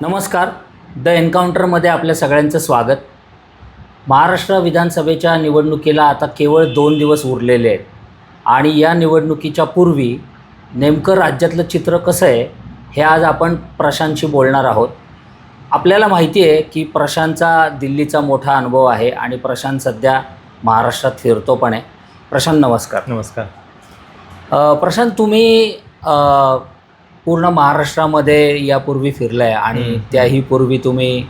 नमस्कार. द एन्काउंटरमध्ये आपल्या सगळ्यांचं स्वागत. महाराष्ट्र विधानसभेच्या निवडणुकीला आता केवळ दोन दिवस उरलेले आहेत. आणि या निवडणुकीच्या पूर्वी नेमकं राज्यातलं चित्र कसं आहे हे आज आपण प्रशांतशी बोलणार आहोत. आपल्याला माहिती आहे की प्रशांतचा दिल्लीचा मोठा अनुभव आहे आणि प्रशांत सध्या महाराष्ट्रात फिरतो पण आहे. प्रशांत नमस्कार. नमस्कार. प्रशांत तुम्ही पूर्ण महाराष्ट्रामध्ये यापूर्वी फिरलाय आणि. त्याही पूर्वी तुम्ही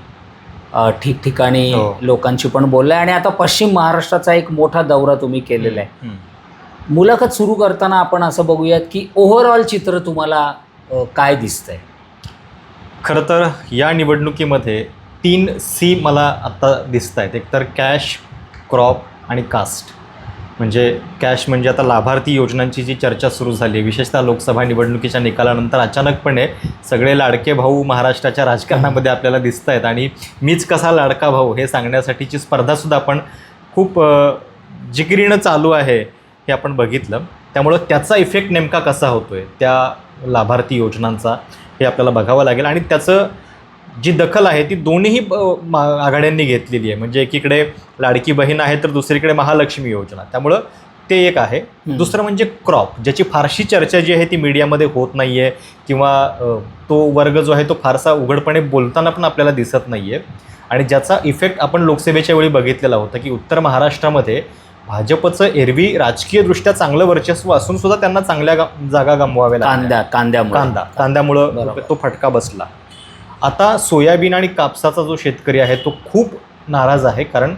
ठिकठिकाणी हो. लोकांशी पण बोललाय आणि आता पश्चिम महाराष्ट्राचा एक मोठा दौरा तुम्ही केलेला आहे. मुलाखत सुरू करताना आपण असं बघूयात की ओव्हरऑल चित्र तुम्हाला काय दिसतंय खरं तर या निवडणुकीमध्ये तीन सी मला आत्ता दिसत आहेत एकतर कॅश क्रॉप आणि कास्ट म्हणजे कॅश म्हणजे आता लाभार्थी योजनांची जी चर्चा सुरू झाली आहे विशेषतः लोकसभा निवडणुकीच्या निकालानंतर अचानकपणे सगळे लाडके भाऊ महाराष्ट्राच्या राजकारणामध्ये आपल्याला दिसत आहेत आणि मीच कसा लाडका भाऊ हे सांगण्यासाठीची स्पर्धासुद्धा आपण खूप अ, जिकिरीनं चालू आहे हे आपण बघितलं. त्यामुळं त्याचा इफेक्ट नेमका कसा होतो आहे त्या लाभार्थी योजनांचा हे आपल्याला बघावं लागेल. आणि त्याचं जी दखल आहे ती दोन्ही अ, मा- आघाड्यांनी घेतलेली आहे. म्हणजे एकीकडे लाडकी बहीण आहे तर दुसरीकडे महालक्ष्मी योजना. त्यामुळं ते एक आहे. दुसरं म्हणजे क्रॉप ज्याची फारशी चर्चा जी आहे ती मीडियामध्ये होत नाही आहे किंवा तो वर्ग जो आहे तो फारसा उघडपणे बोलताना पण आपल्याला दिसत नाही आहे आणि ज्याचा इफेक्ट आपण लोकसभेच्या वेळी बघितलेला होता की उत्तर महाराष्ट्रामध्ये भाजपचं एरवी राजकीयदृष्ट्या चांगलं वर्चस्व असून सुद्धा त्यांना चांगल्या गा जागा गमवाव्या. कांद्या कांद्यामुळे. कांदा कांद्यामुळं. तो फटका बसला. आता सोयाबीन आणि कापसाचा जो शेतकरी आहे तो खूप नाराज आहे कारण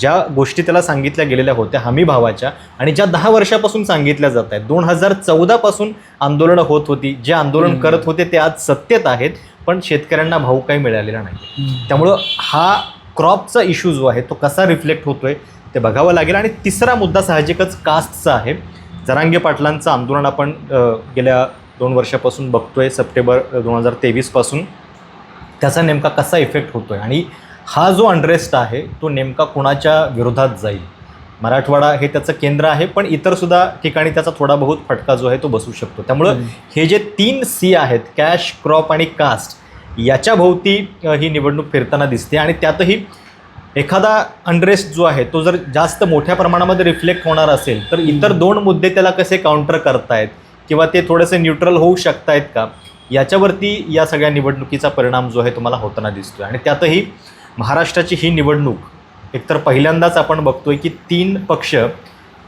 ज्या गोष्टी त्याला सांगितल्या गेलेल्या होत्या हमी भावाच्या आणि ज्या दहा वर्षापासून सांगितल्या जात आहेत दोन हजार चौदापासून आंदोलनं होत होती जे आंदोलन. करत होते ते आज सत्तेत आहेत पण शेतकऱ्यांना भाव काही मिळालेला नाही. त्यामुळं हा क्रॉपचा इश्यू जो आहे तो कसा रिफ्लेक्ट होतोय ते बघावं लागेल. आणि तिसरा मुद्दा साहजिकच कास्टचा आहे. जरांगे पाटलांचं आंदोलन आपण गेल्या दोन वर्षापासून बघतोय सप्टेंबर दोन हजार तेवीसपासून. त्याचा नेमका कसा इफेक्ट होतोय? आणि हा जो अनरेस्ट आहे तो नेमका कुणाच्या विरोधात जाईल? मराठवाडा हे त्याचं केंद्र आहे पण इतरसुद्धा ठिकाणी त्याचा थोडा बहुत फटका जो आहे तो बसू शकतो. त्यामुळं. हे जे तीन सी आहेत कॅश क्रॉप आणि कास्ट याच्या भोवती ही निवडणूक फिरताना दिसते. आणि त्यातही एखादा अनरेस्ट जो आहे तो जर जास्त मोठ्या प्रमाणामध्ये रिफ्लेक्ट होणार असेल तर इतर दोन मुद्दे त्याला कसे काउंटर करतायत? किंवा ते थोडेसे न्यूट्रल होऊ शकतायत का? याच्यावरती या सगळ्या निवडणुकीचा परिणाम जो आहे तुम्हाला होताना दिसतोय. आणि त्यातही महाराष्ट्राची ही निवडणूक एकतर पहिल्यांदाच आपण बघतोय की तीन पक्ष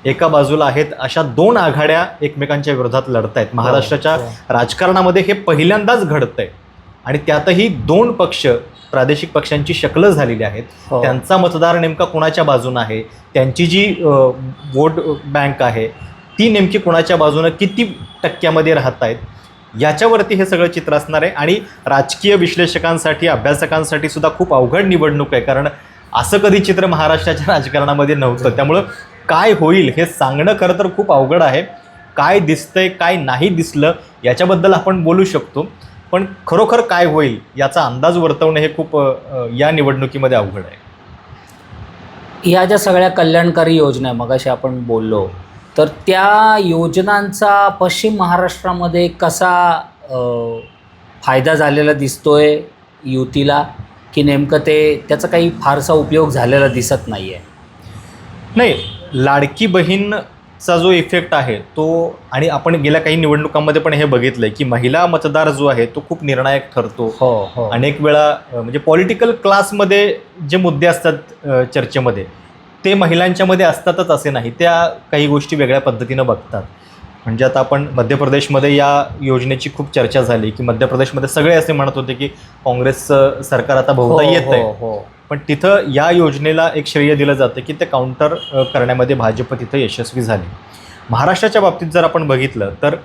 एका बाजूला आहेत अशा दोन आघाड्या एकमेकांच्या विरोधात लढत आहेत महाराष्ट्राच्या. राजकारणामध्ये हे पहिल्यांदाच घडतंय. आणि त्यातही दोन पक्ष प्रादेशिक पक्षांची शकलं झालेली आहेत. हो. त्यांचा मतदार नेमका कुणाच्या बाजून आहे? त्यांची जी वोट बँक आहे ती नेमकी कुणाच्या बाजूनं किती टक्क्यामध्ये राहत आहेत याच्यावरती हे सगळं चित्र असणार आहे. आणि राजकीय विश्लेषकांसाठी अभ्यासकांसाठी सुद्धा खूप अवघड निवडणूक आहे. कारण असं कधी चित्र महाराष्ट्राच्या राजकारणामध्ये नव्हतं. त्यामुळं काय होईल हे सांगणं खरं तर खूप अवघड आहे. काय दिसतंय काय नाही दिसलं याच्याबद्दल आपण बोलू शकतो. पण खरोखर काय होईल याचा अंदाज वर्तवणं हे खूप या निवडणुकीमध्ये अवघड आहे. ह्या ज्या सगळ्या कल्याणकारी योजना आहे मगाशी आपण बोललो तर त्या योजनांचा पश्चिम महाराष्ट्रामध्ये कसा फायदा झालेला दिसतोय युतीला? की नेमकं ते त्याचा काही फारसा उपयोग झालेला दिसत नाही आहे नाही लाडकी बहीणचा जो इफेक्ट आहे तो आणि आपण गेल्या काही निवडणुकांमध्ये पण हे बघितलंय की महिला मतदार जो आहे तो खूप निर्णायक ठरतो. हो हो. अनेक वेळा म्हणजे पॉलिटिकल क्लासमध्ये जे मुद्दे असतात चर्चेमध्ये ते महिलांच्यामध्ये असतातच असे नाही. त्या काही गोष्टी वेगळ्या पद्धतीनं बघतात. म्हणजे आता आपण मध्य प्रदेशमध्ये या योजनेची खूप चर्चा झाली की मध्य प्रदेशमध्ये सगळे असे म्हणत होते की काँग्रेसचं सरकार आता हो, बहुधा येत आहे. हो, हो. पण तिथं या योजनेला एक श्रेय दिलं जातं की ते काउंटर करण्यामध्ये भाजप तिथं यशस्वी झाली. महाराष्ट्राच्या बाबतीत जर आपण बघितलं तर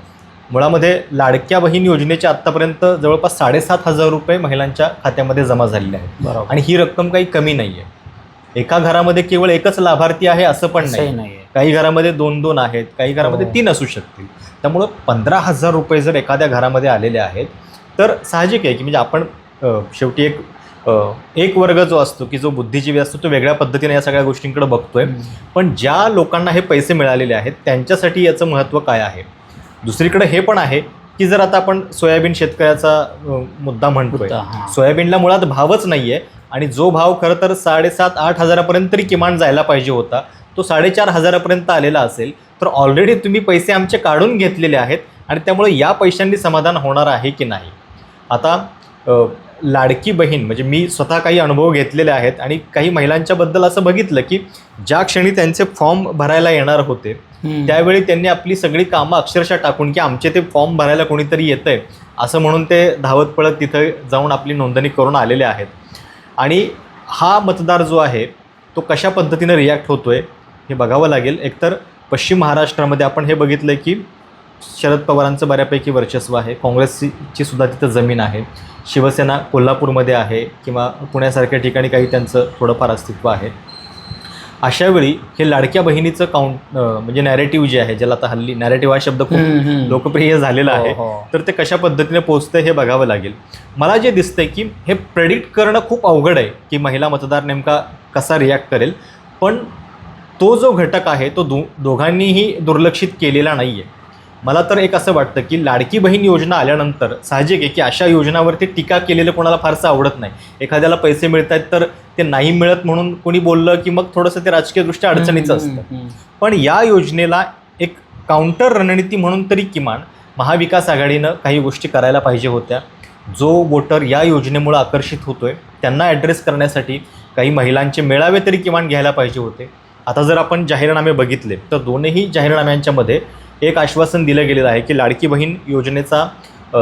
मुळामध्ये लाडक्या बहीण योजनेच्या आत्तापर्यंत जवळपास साडेसात हजार रुपये महिलांच्या खात्यामध्ये जमा झालेले आहेत. आणि ही रक्कम काही कमी नाही आहे एका घरामध्ये केवळ एकच लाभार्थी आहे असं पण नाही नाही. आहे काही घरामध्ये दोन दोन आहेत काही घरामध्ये हो. तीन असू शकतील. त्यामुळं पंधरा हजार रुपये जर एखाद्या घरामध्ये आलेले आहेत तर साहजिक आहे की म्हणजे आपण शेवटी एक एक वर्ग जो असतो की जो बुद्धिजीवी असतो तो वेगळ्या पद्धतीने या सगळ्या गोष्टींकडे बघतोय. पण ज्या लोकांना हे पैसे मिळालेले आहेत त्यांच्यासाठी याचं महत्त्व काय आहे? दुसरीकडे हे पण आहे की जर आता आपण सोयाबीन शेतकऱ्याचा मुद्दा म्हणतोय. सोयाबीनला मुळात भावच नाहीये आणि जो भाव खरं तर साडेसात आठ हजारापर्यंत तरी किमान जायला पाहिजे होता. तो साडेचार हजारापर्यंत आलेला असेल तर ऑलरेडी तुम्ही पैसे आमचे काढून घेतलेले आहेत आणि त्यामुळे या पैशांनी समाधान होणार आहे की नाही? आता लाडकी बहीण म्हणजे मी स्वतः काही अनुभव घेतलेले आहेत आणि काही महिलांच्याबद्दल असं बघितलं की ज्या क्षणी त्यांचे फॉर्म भरायला येणार होते. त्यावेळी त्यांनी आपली सगळी कामं अक्षरशः टाकून की आमचे ते फॉर्म भरायला कोणीतरी येतंय असं म्हणून ते धावत पळत तिथं जाऊन आपली नोंदणी करून आलेले आहेत. आणि हा मतदार जो आहे तो कशा पद्धतीनं रिॲक्ट होतो आहे हे बघावं लागेल. एकतर पश्चिम महाराष्ट्रामध्ये आपण हे बघितलं की शरद पवारांचं बऱ्यापैकी वर्चस्व आहे. काँग्रेसची सुद्धा तिथं जमीन आहे. शिवसेना कोल्हापूरमध्ये आहे किंवा पुण्यासारख्या ठिकाणी काही त्यांचं थोडंफार अस्तित्व आहे. अशावेळी हे लाडक्या बहिणीचं काउंट म्हणजे नॅरेटिव्ह जे आहे ज्याला आता हल्ली नॅरेटिव्ह हा शब्द खूप. लोकप्रिय झालेला आहे हो, हो. तर ते कशा पद्धतीने पोहोचतंय हे बघावं लागेल मला जे दिसतंय की हे प्रेडिक्ट करणं खूप अवघड आहे की महिला मतदार नेमका कसा रिॲक्ट करेल पण तो जो घटक आहे तो दो दोघांनीही दुर्लक्षित केलेला नाही आहे मला तर एक असं वाटतं की लाडकी बहीण योजना आल्यानंतर साहजिक आहे की अशा योजनावरती टीका केलेलं कोणाला फारसं आवडत नाही. एखाद्याला पैसे मिळत आहेत तर ते नाही मिळत म्हणून कोणी बोललं की मग थोडंसं ते राजकीयदृष्ट्या अडचणीचं असतं. पण या योजनेला एक काउंटर रणनीती म्हणून तरी किमान महाविकास आघाडीनं काही गोष्टी करायला पाहिजे होत्या. जो वोटर या योजनेमुळे आकर्षित होतोय त्यांना ॲड्रेस करण्यासाठी काही महिलांचे मेळावे तरी किमान घ्यायला पाहिजे होते. आता जर आपण जाहीरनामे बघितले तर दोनही जाहीरनाम्यांच्यामध्ये एक आश्वासन दिलं गेलेलं आहे की लाडकी बहीण योजनेचा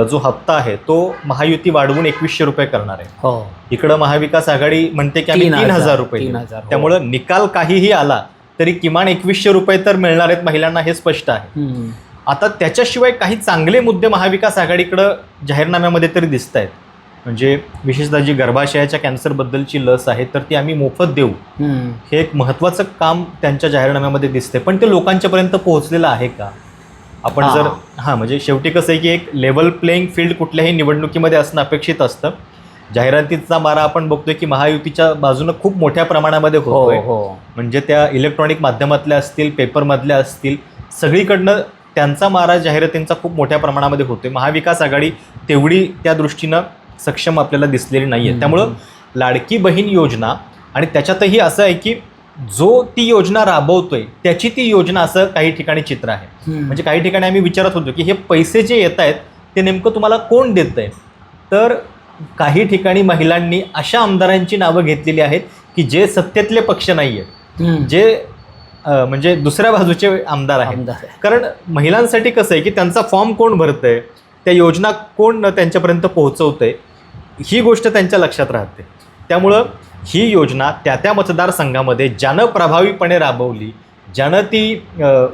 जो हप्ता आहे तो महायुती वाढवून एकवीसशे रुपये करणार आहे. हो. इकडं महाविकास आघाडी म्हणते की आम्ही तीन हजार, रुपये हो. त्यामुळं निकाल काहीही आला तरी किमान एकवीसशे रुपये तर मिळणार आहेत महिलांना हे स्पष्ट आहे. आता त्याच्याशिवाय काही चांगले मुद्दे महाविकास आघाडीकडं जाहीरनाम्यामध्ये तरी दिसत आहेत म्हणजे विशेषतः जी गर्भाशयाच्या कॅन्सरबद्दलची लस आहे तर ती आम्ही मोफत देऊ. हे एक महत्त्वाचं काम त्यांच्या जाहीरनाम्यामध्ये दिसतंय. पण ते लोकांच्यापर्यंत पोहोचलेलं आहे का? आपण. जर हां म्हणजे शेवटी कसं आहे की एक लेवल प्लेईंग फील्ड कुठल्याही निवडणुकीमध्ये असणं अपेक्षित असतं. जाहिरातीचा मारा आपण बघतोय की महायुतीच्या बाजूनं खूप मोठ्या प्रमाणामध्ये हो होतोय. हो. म्हणजे त्या इलेक्ट्रॉनिक माध्यमातल्या असतील पेपरमधल्या असतील सगळीकडनं त्यांचा मारा जाहिरातींचा खूप मोठ्या प्रमाणामध्ये होतोय. महाविकास आघाडी तेवढी त्या दृष्टीनं सक्षम आपल्याला दिसलेली नाही आहे. त्यामुळं लाडकी बहीण योजना आणि त्याच्यातही असं आहे की जो ती योजना राबवतोय त्याची ती योजना असं काही ठिकाणी चित्र आहे. म्हणजे काही ठिकाणी आम्ही विचारत होतो की हे पैसे जे येत आहेत ते नेमकं तुम्हाला कोण देत आहे तर काही ठिकाणी महिलांनी अशा आमदारांची नावं घेतलेली आहेत की जे सत्तेतले पक्ष नाही आहेत. जे म्हणजे दुसऱ्या बाजूचे आमदार आहेत. कारण महिलांसाठी कसं आहे की त्यांचा फॉर्म कोण भरतंय त्या योजना कोण त्यांच्यापर्यंत पोहोचवतंय ही गोष्ट त्यांच्या लक्षात राहते त्यामुळं ही योजना त्या त्या मतदारसंघामध्ये ज्यानं प्रभावीपणे राबवली ज्यानं ती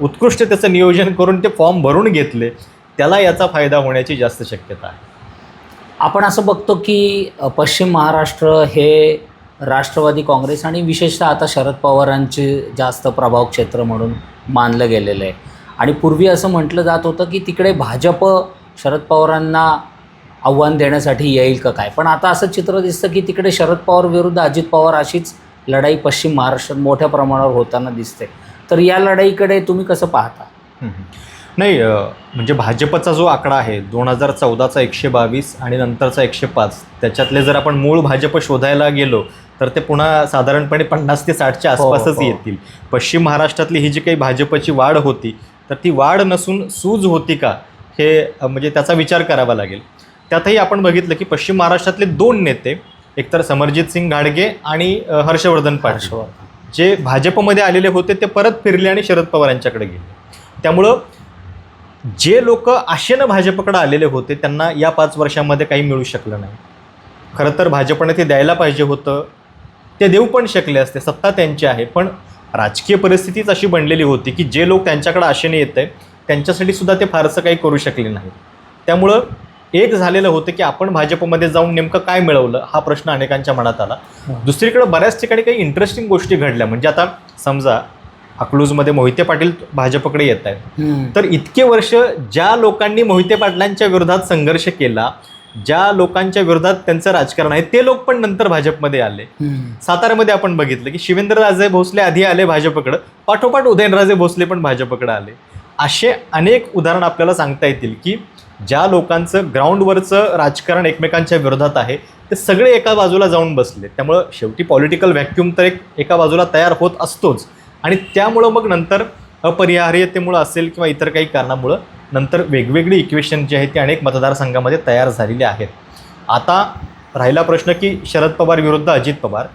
उत्कृष्ट त्याचं नियोजन करून ते फॉर्म भरून घेतले त्याला याचा फायदा होण्याची जास्त शक्यता आहे. आपण असं बघतो की पश्चिम महाराष्ट्र हे राष्ट्रवादी काँग्रेस आणि विशेषतः आता शरद पवारांचे जास्त प्रभाव क्षेत्र म्हणून मानलं गेलेलं आहे. आणि पूर्वी असं म्हटलं जात होतं की तिकडे भाजप शरद पवारांना आव्हान देण्यासाठी येईल का काय? पण आता असं चित्र दिसतं की तिकडे शरद पवार विरुद्ध अजित पवार अशीच लढाई पश्चिम महाराष्ट्रात मोठ्या प्रमाणावर होताना दिसते. तर या लढाईकडे तुम्ही कसं पाहता. नाही म्हणजे भाजपचा जो आकडा आहे दोन हजार चौदाचा एकशे बावीस आणि नंतरचा एकशे पाच त्याच्यातले जर आपण मूळ भाजप शोधायला गेलो तर ते पुन्हा साधारणपणे पन्नास ते साठच्या आसपासच हो. येतील. पश्चिम महाराष्ट्रातली ही जी काही भाजपची वाढ होती तर ती वाढ नसून सूज होती का? हे म्हणजे त्याचा विचार करावा लागेल. त्यातही आपण बघितलं की पश्चिम महाराष्ट्रातले दोन नेते एकतर समरजित सिंग घाडगे आणि हर्षवर्धन पाटील. जे भाजपमध्ये आलेले होते ते परत फिरले आणि शरद पवार यांच्याकडे गेले. त्यामुळं जे लोक आशेनं भाजपकडे आलेले होते त्यांना या पाच वर्षामध्ये काही मिळू शकलं नाही. खरं तर भाजपने ते द्यायला पाहिजे होतं. ते देऊ पण शकले असते सत्ता त्यांची आहे. पण राजकीय परिस्थितीच अशी बनलेली होती की जे लोक त्यांच्याकडे आशेने येत आहे त्यांच्यासाठी सुद्धा ते फारसं काही करू शकले नाहीत. त्यामुळं एक झालेलं होतं की आपण भाजपमध्ये जाऊन नेमकं काय मिळवलं हा प्रश्न अनेकांच्या मनात आला. दुसरीकडे बऱ्याच ठिकाणी काही इंटरेस्टिंग गोष्टी घडल्या. म्हणजे आता समजा अकलूजमध्ये मोहिते पाटील भाजपकडे येत आहेत. तर इतके वर्ष ज्या लोकांनी मोहिते पाटलांच्या विरोधात संघर्ष केला ज्या लोकांच्या विरोधात त्यांचं राजकारण आहे ते लोक पण नंतर भाजपमध्ये आले. साताऱ्यामध्ये आपण बघितलं की शिवेंद्रराजे भोसले आधी आले भाजपकडं पाठोपाठ उदयनराजे भोसले पण भाजपकडे आले. असे अनेक उदाहरण आपल्याला सांगता येतील की ज्या लोकांचं ग्राउंडवरचं राजकारण एकमेकांच्या विरोधात आहे ते सगळे एका बाजूला जाऊन बसले. त्यामुळं शेवटी पॉलिटिकल व्हॅक्यूम तर एक एका बाजूला तयार होत असतोच. आणि त्यामुळं मग नंतर अपरिहार्यतेमुळं असेल किंवा इतर काही कारणामुळं नंतर वेगवेगळी इक्वेशन जी आहेत ती अनेक मतदारसंघामध्ये तयार झालेली आहेत. आता राहिला प्रश्न की शरद पवार विरुद्ध अजित पवार.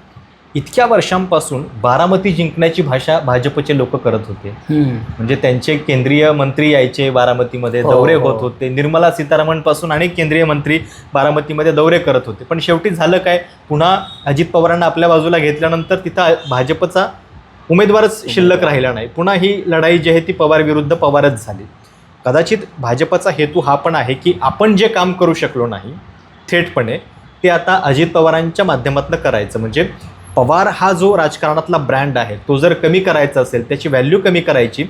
इतक्या वर्षांपासून बारामती जिंकण्याची भाषा भाजपचे लोक करत होते. म्हणजे त्यांचे केंद्रीय मंत्री यायचे बारामतीमध्ये हो, दौरे हो. होत होते. निर्मला सीतारामनपासून अनेक केंद्रीय मंत्री बारामतीमध्ये दौरे करत होते. पण शेवटी झालं काय? पुन्हा अजित पवारांना आपल्या बाजूला घेतल्यानंतर तिथं भाजपचा उमेदवारच शिल्लक राहिला नाही. पुन्हा ही लढाई जी आहे ती पवार विरुद्ध पवारच झाली. कदाचित भाजपचा हेतू हा पण आहे की आपण जे काम करू शकलो नाही थेटपणे ते आता अजित पवारांच्या माध्यमातून करायचं. म्हणजे पवार हा जो राजकारणातला ब्रँड आहे तो जर कमी करायचा असेल त्याची व्हॅल्यू कमी करायची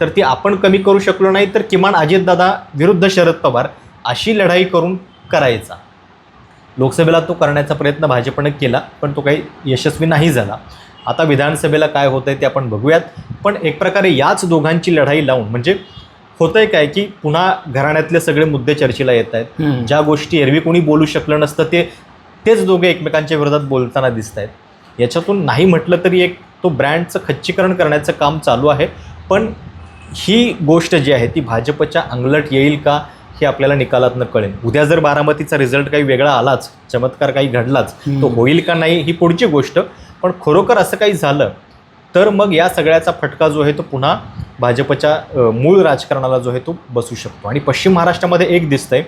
तर ती आपण कमी करू शकलो नाही तर किमान अजितदादा विरुद्ध शरद पवार अशी लढाई करून करायचा. लोकसभेला तो करण्याचा प्रयत्न भाजपनं केला पण तो काही यशस्वी नाही झाला. आता विधानसभेला काय होतं आहे ते आपण बघूयात. पण एक प्रकारे याच दोघांची लढाई लावून म्हणजे होतंय काय की पुन्हा घराण्यातले सगळे मुद्दे चर्चेला येत आहेत. ज्या गोष्टी एरवी कोणी बोलू शकलं नसतं ते तेच दोघे एकमेकांच्या विरोधात बोलताना दिसत आहेत याच्यातून नाही म्हटलं तरी एक तो ब्रँडचं खच्चीकरण करण्याचं काम चालू आहे. पण ही गोष्ट जी आहे ती भाजपच्या अंगलट येईल का हे आपल्याला निकालातनं कळेल. उद्या जर बारामतीचा रिझल्ट काही वेगळा आलाच चमत्कार काही घडलाच तो. होईल का नाही ही पुढची गोष्ट. पण खरोखर असं काही झालं तर मग या सगळ्याचा फटका जो आहे तो पुन्हा भाजपच्या मूळ राजकारणाला जो आहे तो बसू शकतो. आणि पश्चिम महाराष्ट्रामध्ये एक दिसतंय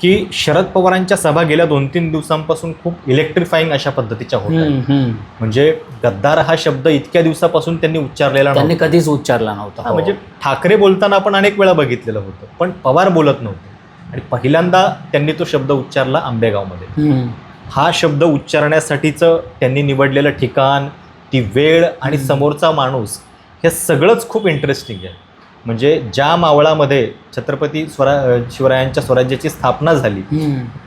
की शरद पवारांच्या सभा गेल्या दोन तीन दिवसांपासून खूप इलेक्ट्रिफाईंग अशा पद्धतीच्या होत आहेत हम्म, हम्म. म्हणजे गद्दार हा शब्द इतक्या दिवसापासून त्यांनी उच्चारलेला त्यांनी कधीच उच्चारला नव्हता हा. म्हणजे ठाकरे बोलताना आपण अनेक वेळा बघितलेलं होतं पण पवार बोलत नव्हते आणि पहिल्यांदा त्यांनी तो शब्द उच्चारला आंबेगावमध्ये. हा शब्द उच्चारण्यासाठीचं त्यांनी निवडलेलं ठिकाण ती वेळ आणि. समोरचा माणूस हे सगळंच खूप इंटरेस्टिंग आहे म्हणजे ज्या मावळामध्ये छत्रपती स्वरा शिवरायांच्या स्वराज्याची स्थापना झाली.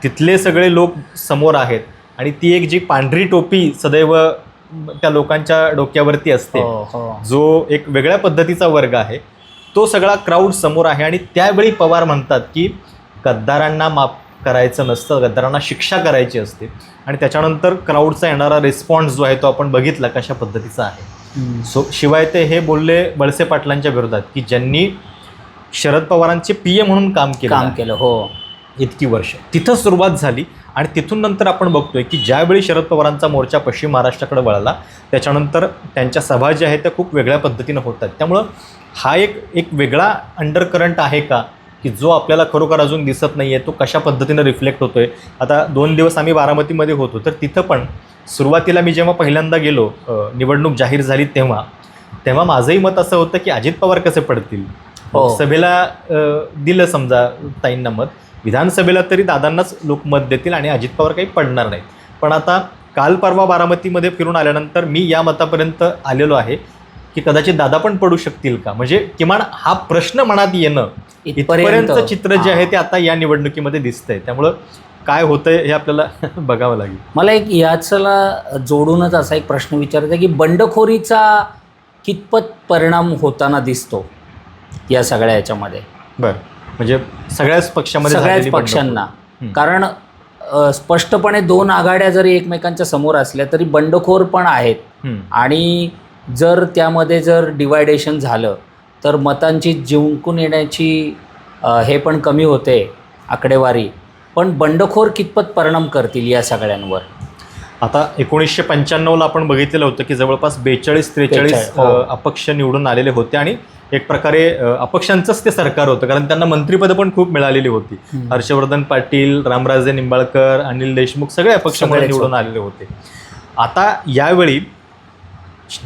तिथले सगळे लोक समोर आहेत आणि ती एक जी पांढरी टोपी सदैव त्या लोकांच्या डोक्यावरती असते हो, हो. जो एक वेगळ्या पद्धतीचा वर्ग आहे तो सगळा क्राऊड समोर आहे आणि त्यावेळी पवार म्हणतात की गद्दारांना माफ करायचं नसतं गद्दारांना शिक्षा करायची असते आणि त्याच्यानंतर क्राऊडचा येणारा रिस्पॉन्स जो आहे तो आपण बघितला कशा पद्धतीचा आहे. सो शिवाय ते हे बोलले वळसे पाटलांच्या विरोधात की ज्यांनी शरद पवारांचे पी ए म्हणून काम केलं काम. केलं हो. इतकी वर्ष. तिथं सुरुवात झाली आणि तिथून नंतर आपण बघतोय की ज्यावेळी शरद पवारांचा मोर्चा पश्चिम महाराष्ट्राकडे वळाला त्याच्यानंतर त्यांच्या सभा ज्या आहेत त्या खूप वेगळ्या पद्धतीनं होतात त्यामुळं हा एक एक वेगळा अंडर करंट आहे का की जो आपल्याला खरोखर अजून दिसत नाही आहे तो कशा पद्धतीनं रिफ्लेक्ट होतोय? आता दोन दिवस आम्ही बारामतीमध्ये होतो तर तिथं पण सुरुवातीला मी जेव्हा पहिल्यांदा गेलो निवडणूक जाहीर झाली तेव्हा तेव्हा माझंही मत असं होतं की अजित पवार कसे पडतील? हो. लोकसभेला अ, दिलं समजा ताईंना मत. विधानसभेला तरी दादांनाच लोक मत देतील आणि अजित पवार काही पडणार नाहीत. पण आता काल परवा बारामतीमध्ये फिरून आल्यानंतर मी या मतापर्यंत आलेलो आहे की कदाचित दादा पण पडू शकतील का? म्हणजे किमान हा प्रश्न मनात येणं इथपर्यंतचं चित्र जे आहे ते आता या निवडणुकीमध्ये दिसतंय. त्यामुळं काय होतंय हे आपल्याला बघावं लागेल मला एक याचला जोडूनच असा एक प्रश्न विचारायचा की बंडखोरीचा कितपत परिणाम होताना दिसतो या सगळ्या याच्यामध्ये बरं म्हणजे सगळ्याच पक्षामध्ये सगळ्याच. पक्षांना. कारण स्पष्टपणे दोन आघाड्या जरी एकमेकांच्या समोर असल्या तरी बंडखोर पण आहेत. आणि जर त्यामध्ये जर डिवायडेशन झालं तर मतांची जिंकून येण्याची हे पण कमी होते आकडेवारी पण बंडखोर कितपत परिणाम करतील या सगळ्यांवर आता एकोणीसशे पंच्याण्णवला आपण बघितलेलं होतं की जवळपास बेचाळीस त्रेचाळीस 43, हो. अपक्ष निवडून आलेले होते आणि एक प्रकारे अपक्षांचंच ते सरकार होतं कारण त्यांना मंत्रिपदं पण खूप मिळालेली होती. हर्षवर्धन पाटील रामराजे निंबाळकर अनिल देशमुख सगळे अपक्षामध्ये सगळेच निवडून. आलेले होते आता यावेळी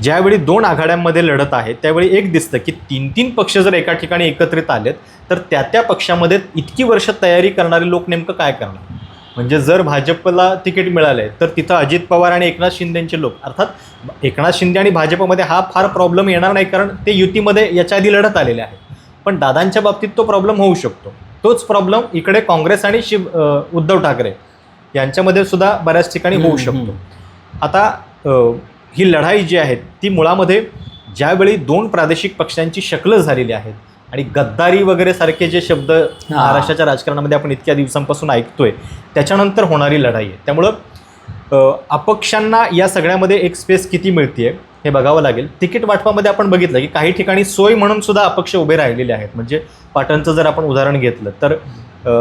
ज्यावेळी दोन आघाड्यांमध्ये लढत आहे त्यावेळी एक दिसतं की तीन तीन पक्ष जर एका ठिकाणी एकत्रित आलेत तर त्या त्या पक्षामध्ये इतकी वर्ष तयारी करणारे लोक नेमकं काय करणार? म्हणजे जर भाजपला तिकीट मिळालंय तर तिथं अजित पवार आणि एकनाथ शिंदेचे लोक अर्थात एकनाथ शिंदे आणि भाजपमध्ये हा फार प्रॉब्लेम येणार नाही कारण ते युतीमध्ये याच्या आधी लढत आलेले आहेत. पण दादांच्या बाबतीत तो प्रॉब्लेम होऊ शकतो. तोच प्रॉब्लेम इकडे काँग्रेस आणि शिव उद्धव ठाकरे यांच्यामध्ये सुद्धा बऱ्याच ठिकाणी होऊ शकतो. आता ही लढाई जी आहे ती मुळामध्ये ज्यावेळी दोन प्रादेशिक पक्षांची शकलं झालेली आहेत आणि गद्दारी वगैरे सारखे जे शब्द महाराष्ट्राच्या राजकारणामध्ये आपण इतक्या दिवसांपासून ऐकतोय त्याच्यानंतर होणारी लढाई आहे. त्यामुळं अपक्षांना या सगळ्यामध्ये एक स्पेस किती मिळते हे बघावं लागेल. तिकीट वाटपामध्ये आपण बघितलं की काही ठिकाणी सोय म्हणून सुद्धा अपक्ष उभे राहिलेले आहेत. म्हणजे पाटणचं जर आपण उदाहरण घेतलं तर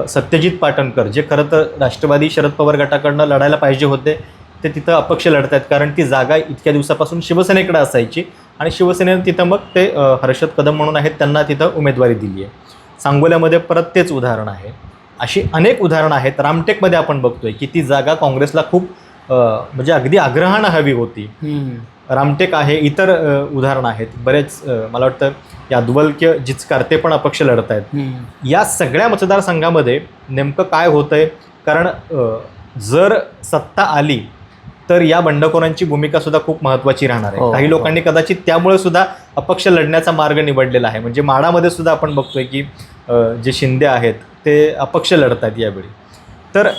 सत्यजित पाटणकर जे खरं तर राष्ट्रवादी शरद पवार गटाकडनं लढायला पाहिजे होते ते तिथं अपक्ष लढत आहेत कारण ती जागा इतक्या दिवसापासून शिवसेनेकडे असायची. आणि शिवसेनेनं तिथं मग ते हर्षद कदम म्हणून आहेत त्यांना तिथं उमेदवारी दिली आहे. सांगोल्यामध्ये परत तेच उदाहरण आहे. अशी अनेक उदाहरणं आहेत. रामटेकमध्ये आपण बघतोय की ती जागा काँग्रेसला खूप म्हणजे अगदी आग्रहानं हवी होती. रामटेक आहे इतर उदाहरणं आहेत. बरेच मला वाटतं यादवलक्य जिचकार ते पण अपक्ष लढत आहेत. या सगळ्या मतदारसंघामध्ये नेमकं काय होतंय? कारण जर सत्ता आली तर या बंडखोरांची भूमिका सुद्धा खूप महत्त्वाची राहणार हो, आहे काही हो. लोकांनी कदाचित त्यामुळे सुद्धा अपक्ष लढण्याचा मार्ग निवडलेला आहे. म्हणजे माडामध्ये सुद्धा आपण बघतोय की जे शिंदे आहेत ते अपक्ष लढत आहेत यावेळी. तर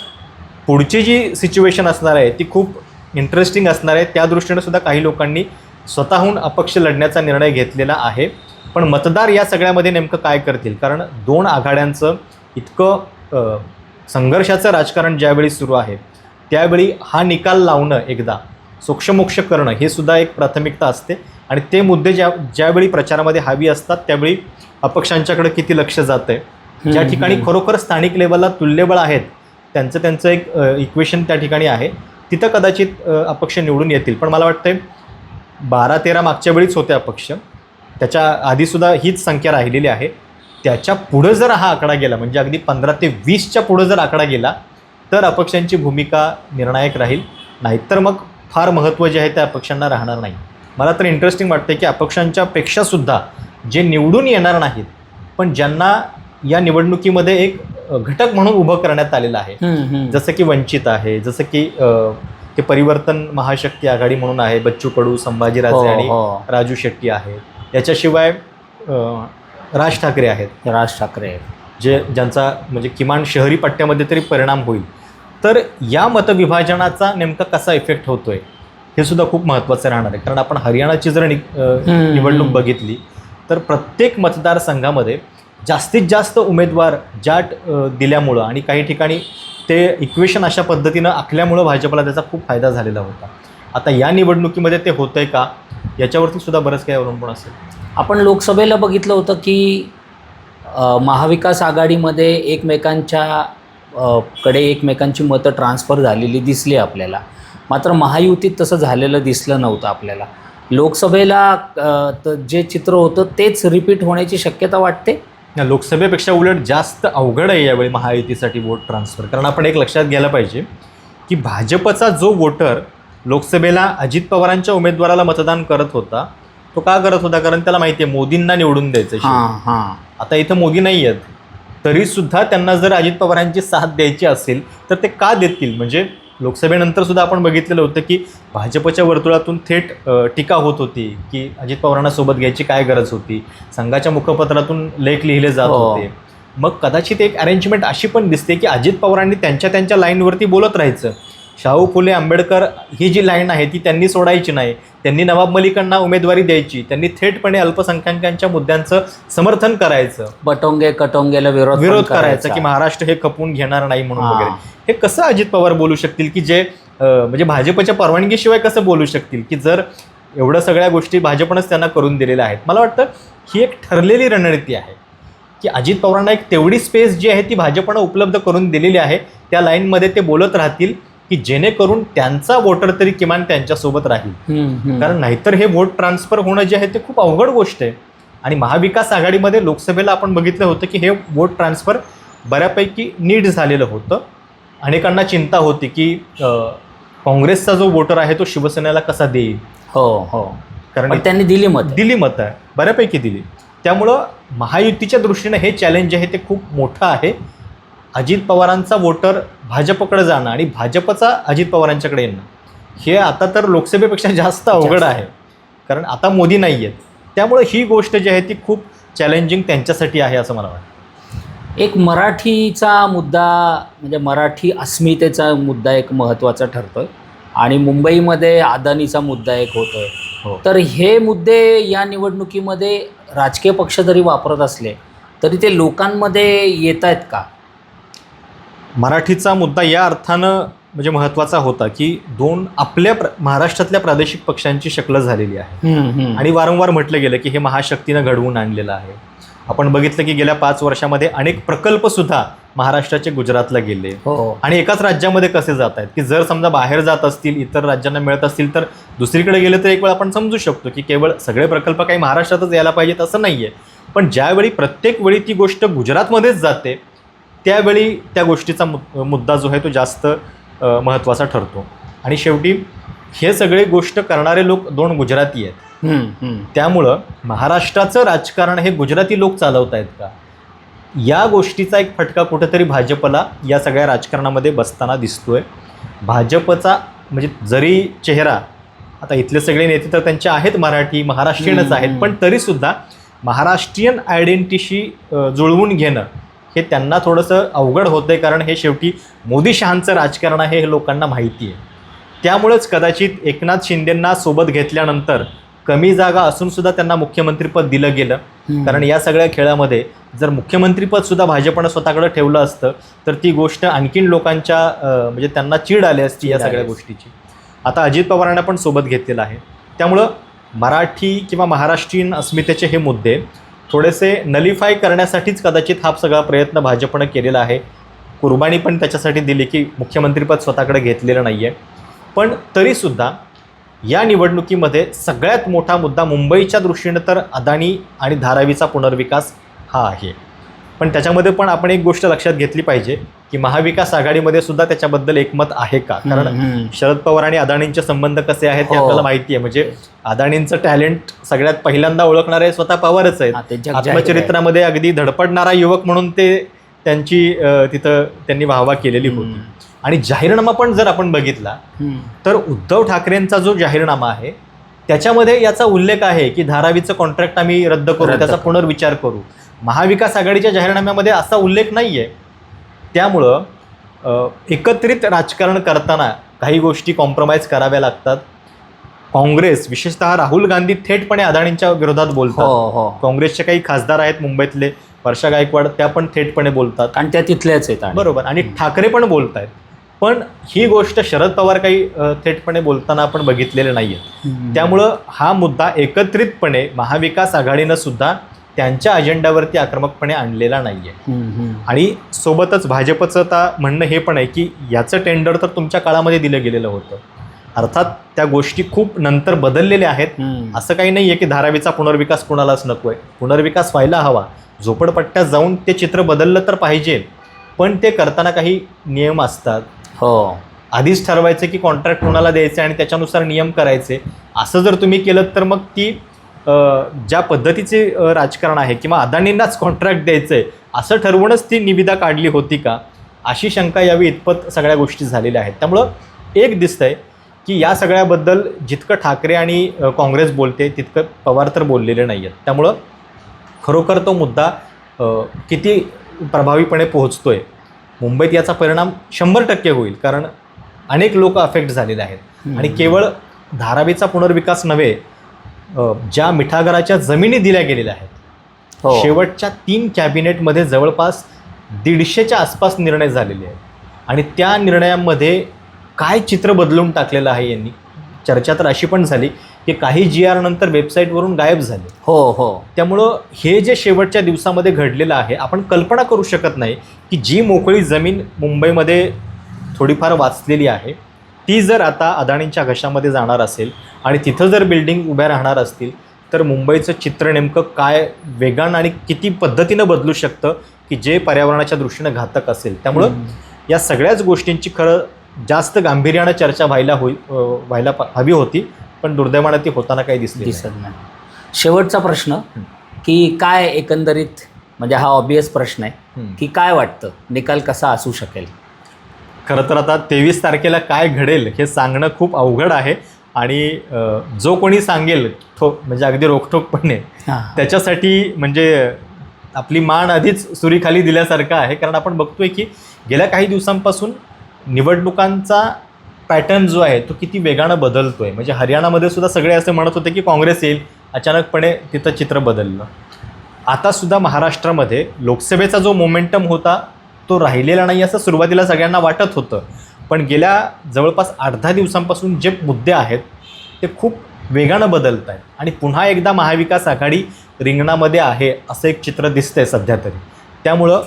पुढची जी सिच्युएशन असणार आहे ती खूप इंटरेस्टिंग असणार आहे. त्या दृष्टीनं सुद्धा काही लोकांनी स्वतःहून अपक्ष लढण्याचा निर्णय घेतलेला आहे. पण मतदार या सगळ्यामध्ये नेमकं काय करतील? कारण दोन आघाड्यांचं इतकं संघर्षाचं राजकारण ज्यावेळी सुरू आहे त्यावेळी हा निकाल लावणं एकदा सोक्षमोक्ष करणं हे सुद्धा एक प्राथमिकता असते. आणि ते मुद्दे ज्या ज्यावेळी प्रचारामध्ये हवी असतात त्यावेळी अपक्षांच्याकडे किती लक्ष जातं आहे ज्या ठिकाणी खरोखर स्थानिक लेवलला तुल्यबळ आहेत त्यांचं त्यांचं एक इक्वेशन त्या ठिकाणी आहे. तिथं कदाचित अपक्ष निवडून येतील. पण मला वाटतंय बारा तेरा मागच्या वेळीच होते अपक्ष. त्याच्या आधीसुद्धा हीच संख्या राहिलेली आहे. त्याच्या पुढं जर हा आकडा गेला म्हणजे अगदी पंधरा ते वीसच्या पुढं जर आकडा गेला तर अपक्षांची भूमिका निर्णायक राहील. नाहीतर मग फार महत्त्व जे आहे त्या अपक्षांना राहणार नाही. मला तर इंटरेस्टिंग वाटतं की अपक्षांच्या पेक्षासुद्धा जे निवडून येणार नाहीत पण ज्यांना या निवडणुकीमध्ये एक घटक म्हणून उभं करण्यात आलेलं आहे. जसं की वंचित आहे जसं की ते परिवर्तन महाशक्ती आघाडी म्हणून आहे बच्चू कडू संभाजीराजे आणि राजू शेट्टी आहेत याच्याशिवाय राज ठाकरे आहेत. राज ठाकरे जे ज्यांचा म्हणजे किमान शहरी पट्ट्यामध्ये तरी परिणाम होईल. तर या मतविभाजनाचा नेमका कसा इफेक्ट होतोय हे सुद्धा खूप महत्त्वाचं राहणार आहे. कारण आपण हरियाणाची जर नि. निवडणूक बघितली तर प्रत्येक मतदारसंघामध्ये जास्तीत जास्त उमेदवार अ, दिल्यामुळं आणि काही ठिकाणी ते इक्वेशन अशा पद्धतीनं आखल्यामुळं भाजपला त्याचा खूप फायदा झालेला होता. आता या निवडणुकीमध्ये ते होतंय का याच्यावरती सुद्धा बरंच काही अवलंबून असेल. आपण लोकसभेला बघितलं होतं की महाविकास आघाडीमध्ये एकमेकांच्या कडे एकमेकांची मतं ट्रान्सफर झालेली दिसली आपल्याला. मात्र महायुतीत तसं झालेलं दिसलं नव्हतं आपल्याला. लोकसभेला जे चित्र होतं तेच रिपीट होण्याची शक्यता वाटते? लोकसभेपेक्षा उलट जास्त अवघड आहे यावेळी महायुतीसाठी वोट ट्रान्सफर कारण आपण एक लक्षात घ्यायला पाहिजे की भाजपचा जो वोटर लोकसभेला अजित पवारांच्या उमेदवाराला मतदान करत होता तो का करत होता? कारण त्याला माहिती आहे मोदींना निवडून द्यायचं. हां हां. आता इथं मोदी नाही आहेत. तरीसुद्धा त्यांना जर अजित पवारांची साथ द्यायची असेल तर ते का देतील? म्हणजे लोकसभेनंतर सुद्धा आपण बघितलेलं होतं की भाजपच्या वर्तुळातून थेट टीका होत होती की अजित पवारांना सोबत घ्यायची काय गरज होती? संघाच्या मुखपत्रातून लेख लिहिले जात हो. होते. मग कदाचित एक अरेंजमेंट अशी पण दिसते की अजित पवारांनी त्यांच्या त्यांच्या लाईनवरती बोलत राहायचं. शाहू फुले आंबेडकर ही जी लाईन आहे ती त्यांनी सोडायची नाही. त्यांनी नवाब मलिकांना उमेदवारी द्यायची. त्यांनी थेटपणे अल्पसंख्याकांच्या मुद्द्यांचं समर्थन करायचं. बटोंगे कटोंगेला विरोध विरोध करायचा. की महाराष्ट्र हे खपून घेणार नाही म्हणून. वगैरे. हे कसं अजित पवार बोलू शकतील की जे म्हणजे भाजपच्या परवानगीशिवाय कसं बोलू शकतील की जर एवढं सगळ्या गोष्टी भाजपनंच त्यांना करून दिलेल्या आहेत? मला वाटतं ही एक ठरलेली रणनीती आहे की अजित पवारांना एक तेवढी स्पेस जी आहे ती भाजपनं उपलब्ध करून दिलेली आहे. त्या लाईनमध्ये ते बोलत राहतील. की जेणेकरून त्यांचा वोटर तरी किमान त्यांच्यासोबत राहील. कारण नाहीतर हे वोट ट्रान्सफर होणं जे आहे ते खूप अवघड गोष्ट आहे. आणि महाविकास आघाडीमध्ये लोकसभेला आपण बघितलं होतं की हे वोट ट्रान्सफर बऱ्यापैकी नीट झालेलं होतं. अनेकांना चिंता होती की काँग्रेसचा जो वोटर आहे तो शिवसेनेला कसा देईल? हो हो. कारण त्यांनी दिली मत. दिली मतं आहे. बऱ्यापैकी दिली. त्यामुळं महायुतीच्या दृष्टीनं हे चॅलेंज जे आहे ते खूप मोठं आहे. अजित पवारांचा वोटर भाजपकडे जाणं आणि भाजपचा अजित पवारांच्याकडे येणं हे आता तर लोकसभेपेक्षा जास्त अवघड आहे. कारण आता मोदी नाही आहेत. त्यामुळे ही गोष्ट जी आहे ती खूप चॅलेंजिंग त्यांच्यासाठी आहे असं मला वाटतं. एक मराठीचा मुद्दा म्हणजे मराठी अस्मितेचा मुद्दा एक महत्त्वाचा ठरतोय. आणि मुंबईमध्ये अदानीचा मुद्दा एक होतोय. हो. तर हे मुद्दे या निवडणुकीमध्ये राजकीय पक्ष जरी वापरत असले तरी ते लोकांमध्ये येत आहेत का? मराठीचा मुद्दा या अर्थानं म्हणजे महत्त्वाचा होता की दोन आपल्या प्र महाराष्ट्रातल्या प्रादेशिक पक्षांची शक्ल झालेली आहे आणि वारंवार म्हटलं गेलं की हे महाशक्तीनं घडवून आणलेलं आहे. आपण बघितलं की गेल्या पाच वर्षामध्ये अनेक प्रकल्पसुद्धा महाराष्ट्राचे गुजरातला गेले. हो. आणि एकाच राज्यामध्ये कसे जात आहेत? की जर समजा बाहेर जात असतील इतर राज्यांना मिळत असतील तर दुसरीकडे गेले तर एक वेळ आपण समजू शकतो की केवळ सगळे प्रकल्प काही महाराष्ट्रातच यायला पाहिजेत असं नाही आहे पण ज्यावेळी प्रत्येक वेळी ती गोष्ट गुजरातमध्येच जाते त्यावेळी त्या गोष्टीचा मुद्दा जो आहे तो जास्त महत्त्वाचा ठरतो. आणि शेवटी हे सगळे गोष्ट करणारे लोक दोन गुजराती आहेत. त्यामुळं महाराष्ट्राचं राजकारण हे गुजराती लोक चालवत आहेत का? या गोष्टीचा एक फटका कुठेतरी भाजपला या सगळ्या राजकारणामध्ये बसताना दिसतोय. भाजपचा म्हणजे जरी चेहरा आता इथले सगळे नेते तर त्यांचे आहेत मराठी महाराष्ट्रीयनच आहेत. पण तरीसुद्धा महाराष्ट्रीयन आयडेंटिटी जुळवून घेणं हे त्यांना थोडंसं अवघड होतं आहे कारण हे शेवटी मोदी शहांचं राजकारण आहे हे लोकांना माहिती आहे त्यामुळंच कदाचित एकनाथ शिंदेंना सोबत घेतल्यानंतर कमी जागा असून सुद्धा त्यांना मुख्यमंत्रीपद दिलं गेलं. कारण या सगळ्या खेळामध्ये जर मुख्यमंत्रीपद सुद्धा भाजपनं स्वतःकडे ठेवलं असतं तर ती गोष्ट आणखीन लोकांच्या म्हणजे त्यांना चीड आली असती या सगळ्या. गोष्टीची आता अजित पवारांना पण सोबत घेतलेलं आहे त्यामुळं मराठी किंवा महाराष्ट्रीयन अस्मितेचे हे मुद्दे थोडेसे नलिफाय करण्यासाठीच कदाचित हा सगळा प्रयत्न भाजपनं केलेला आहे. कुर्बानी पण त्याच्यासाठी दिली की मुख्यमंत्रीपद स्वतःकडे घेतलेलं नाही आहे पण तरीसुद्धा या निवडणुकीमध्ये सगळ्यात मोठा मुद्दा मुंबईच्या दृष्टीनं तर अदानी आणि धारावीचा पुनर्विकास हा आहे. पण त्याच्यामध्ये पण आपण एक गोष्ट लक्षात घेतली पाहिजे. की महाविकास आघाडीमध्ये सुद्धा त्याच्याबद्दल एकमत आहे का कारण. शरद पवार आणि अदानींचे संबंध कसे आहेत हे हो. आपल्याला माहिती आहे म्हणजे अदानींचं टॅलेंट सगळ्यात पहिल्यांदा ओळखणारे स्वतः पवारच आहेत. आत्मचरित्रामध्ये अगदी धडपडणारा युवक म्हणून ते त्यांची तिथं त्यांनी वाहवा केलेली होती. आणि जाहीरनामा पण जर आपण बघितला. तर उद्धव ठाकरेंचा जो जाहीरनामा आहे त्याच्यामध्ये याचा उल्लेख आहे की धारावीचं कॉन्ट्रॅक्ट आम्ही रद्द करू त्याचा. पुनर्विचार करू महाविकास आघाडीच्या जाहीरनाम्यामध्ये असा उल्लेख नाही आहे त्यामुळं एकत्रित राजकारण करताना काही गोष्टी कॉम्प्रोमाइज कराव्या लागतात. काँग्रेस विशेषतः राहुल गांधी थेटपणे अदानींच्या विरोधात हो बोलतात. हो काँग्रेसचे काही खासदार आहेत मुंबईतले वर्षा गायकवाड त्या पण थेटपणे बोलतात. कारण त्या तिथल्याच आहेत आणि. बरोबर. आणि ठाकरे पण बोलत आहेत पण ही गोष्ट शरद पवार काही थेटपणे बोलताना आपण बघितलेले नाही आहे हम्म. त्यामुळं हा मुद्दा एकत्रितपणे महाविकास आघाडीनं सुद्धा त्यांच्या अजेंड्यावरती आक्रमकपणे आणलेला नाही आहे हम्म, हम्म. आणि सोबतच भाजपचं आता म्हणणं हे पण आहे की याचं टेंडर तर तुमच्या काळामध्ये दिलं गेलेलं होतं. अर्थात त्या गोष्टी खूप नंतर बदललेल्या आहेत. असं काही नाही आहे की धारावीचा पुनर्विकास कुणालाच नको आहे पुनर्विकास व्हायला हवा. झोपडपट्ट्यात जाऊन ते चित्र बदललं तर पाहिजे. पण ते करताना काही नियम असतात. हो. आधीच ठरवायचं की कॉन्ट्रॅक्ट कोणाला द्यायचे आणि त्याच्यानुसार नियम करायचे. असं जर तुम्ही केलं तर मग ती ज्या पद्धतीचे राजकारण आहे किंवा अदानींनाच कॉन्ट्रॅक्ट द्यायचं आहे असं ठरवूनच ती निविदा काढली होती का? अशी शंका यावी इतपत सगळ्या गोष्टी झालेल्या आहेत. त्यामुळं एक दिसतंय की या सगळ्याबद्दल जितकं ठाकरे आणि काँग्रेस बोलते तितकं पवार तर बोललेले नाही आहेत त्यामुळं खरोखर तो मुद्दा किती प्रभावीपणे पोहोचतोय मुंबईत याचा परिणाम शंभर टक्के होईल कारण अनेक लोक अफेक्ट झालेले आहेत. आणि केवळ धारावीचा पुनर्विकास नव्हे ज्या मिठागराच्या जमिनी दिल्या गेलेल्या आहेत हो. शेवटच्या तीन कॅबिनेटमध्ये जवळपास दीडशेच्या आसपास निर्णय झालेले आहेत. आणि त्या निर्णयांमध्ये काय चित्र बदलून टाकलेलं आहे यांनी? चर्चा तर अशी पण झाली की काही जी आर नंतर वेबसाईटवरून गायब झाले. हो हो. त्यामुळं हे जे शेवटच्या दिवसामध्ये घडलेलं आहे आपण कल्पना करू शकत नाही की जी मोकळी जमीन मुंबईमध्ये थोडीफार वाचलेली आहे ती जर आता अदाणींच्या घशामध्ये जाणार असेल आणि तिथं जर बिल्डिंग उभ्या राहणार असतील तर मुंबईचं चित्र नेमकं काय वेगानं आणि किती पद्धतीनं बदलू शकतं की जे पर्यावरणाच्या दृष्टीनं घातक असेल त्यामुळं. या सगळ्याच गोष्टींची खरं जास्त गांभीर्यानं चर्चा व्हायला होई अं, व्हायला हवी होती पण दुर्दैवानं ती होताना काही दिसली. दिसत नाही शेवटचा प्रश्न की काय एकंदरीत म्हणजे हा ऑबियस प्रश्न आहे. की काय वाटतं निकाल कसा असू शकेल खरं तर आता तेवीस तारखेला काय घडेल हे सांगणं खूप अवघड आहे. आणि जो कोणी सांगेल ठो म्हणजे अगदी रोखठोकपणे. त्याच्यासाठी म्हणजे आपली मान आधीच सुरीखाली दिल्यासारखं आहे. कारण आपण बघतोय की गेल्या काही दिवसांपासून निवडणुकांचा पॅटर्न जो आहे तो किती वेगानं बदलतोय. म्हणजे हरियाणामध्ये सुद्धा सगळे असे म्हणत होते की काँग्रेस येईल. अचानकपणे तिथं चित्र बदललं. आतासुद्धा महाराष्ट्रामध्ये लोकसभेचा जो मोमेंटम होता तो राहिलेला नाही असं सुरुवातीला सगळ्यांना वाटत होतं. पण गेल्या जवळपास आठ दहा दिवसांपासून जे मुद्दे आहेत ते खूप वेगानं बदलत आहेत. आणि पुन्हा एकदा महाविकास आघाडी रिंगणामध्ये आहे असं एक चित्र दिसतंय सध्या तरी. त्यामुळं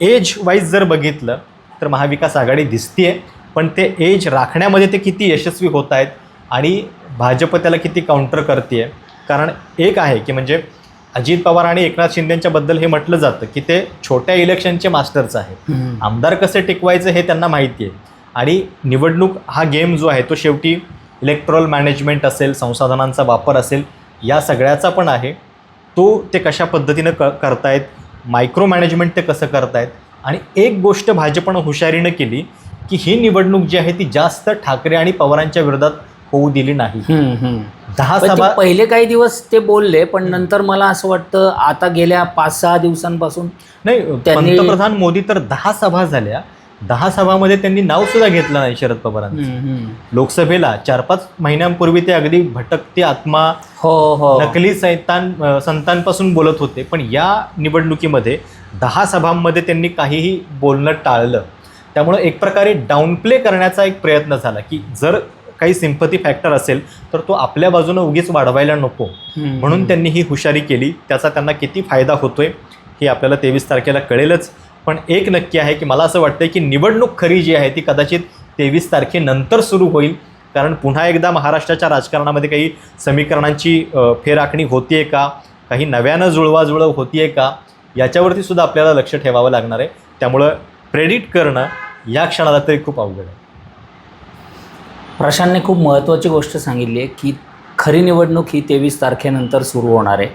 एज वाईज जर बघितलं तर महाविकास आघाडी दिसतीये पण ते एज राखण्यामध्ये ते किती यशस्वी होत आहेत आणि भाजप त्याला किती काउंटर करते कारण एक आहे की म्हणजे अजित पवार आणि एकनाथ शिंदेच्याबद्दल हे म्हटलं जातं की ते छोट्या इलेक्शनचे मास्टर्स आहेत. आमदार कसे टिकवायचं हे त्यांना माहिती आहे. आणि निवडणूक हा गेम जो आहे तो शेवटी इलेक्ट्रॉल मॅनेजमेंट असेल संसाधनांचा वापर असेल या सगळ्याचा पण आहे. तो ते कशा पद्धतीनं क करतायत मायक्रो मॅनेजमेंट ते कसं करतायत? आणि एक गोष्ट भाजपनं हुशारीनं केली की ही निवडणूक जी आहे ती जास्त ठाकरे आणि पवारांच्या विरोधात होऊ दिली नाही. दहा सभा पहिले काही दिवस ते बोलले पण नंतर मला असं वाटतं आता गेल्या पाच सहा दिवसांपासून नाही पंतप्रधान मोदी तर दहा सभा झाल्या. दहा सभामध्ये त्यांनी नाव सुद्धा घेतलं नाही शरद पवारांचं. लोकसभेला चार पाच महिन्यांपूर्वी ते अगदी भटकते आत्मा हो हो. नकली सैतान संतांपासून बोलत होते. पण या निवडणुकीमध्ये दहा सभांमध्ये त्यांनी काहीही बोलणं टाळलं. त्यामुळं एक प्रकारे डाऊनप्ले करण्याचा एक प्रयत्न झाला की जर काही सिम्पथी फॅक्टर असेल तर तो आपल्या बाजूनं उगीच वाढवायला नको. म्हणून त्यांनी ही हुशारी केली. त्याचा त्यांना किती फायदा होतोय हे आपल्याला तेवीस तारखेला कळेलच. पण एक नक्की आहे की मला असं वाटतं की निवडणूक खरी जी आहे ती कदाचित तेवीस तारखेनंतर सुरू होईल. कारण पुन्हा एकदा महाराष्ट्राच्या राजकारणामध्ये काही समीकरणांची फेराखणी होतीये का? काही नव्यानं जुळवाजुळव होतीये का? याच्यावरती सुद्धा आपल्याला लक्ष ठेवावं लागणार आहे. त्यामुळं प्रेडिट करणं या क्षणाला तरी खूप अवघड आहे. प्रशांतने खूप महत्त्वाची गोष्ट सांगितली आहे की खरी निवडणूक ही तेवीस तारखेनंतर सुरू होणार आहे.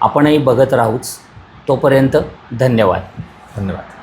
आपणही बघत राहूच. तोपर्यंत धन्यवाद. धन्यवाद.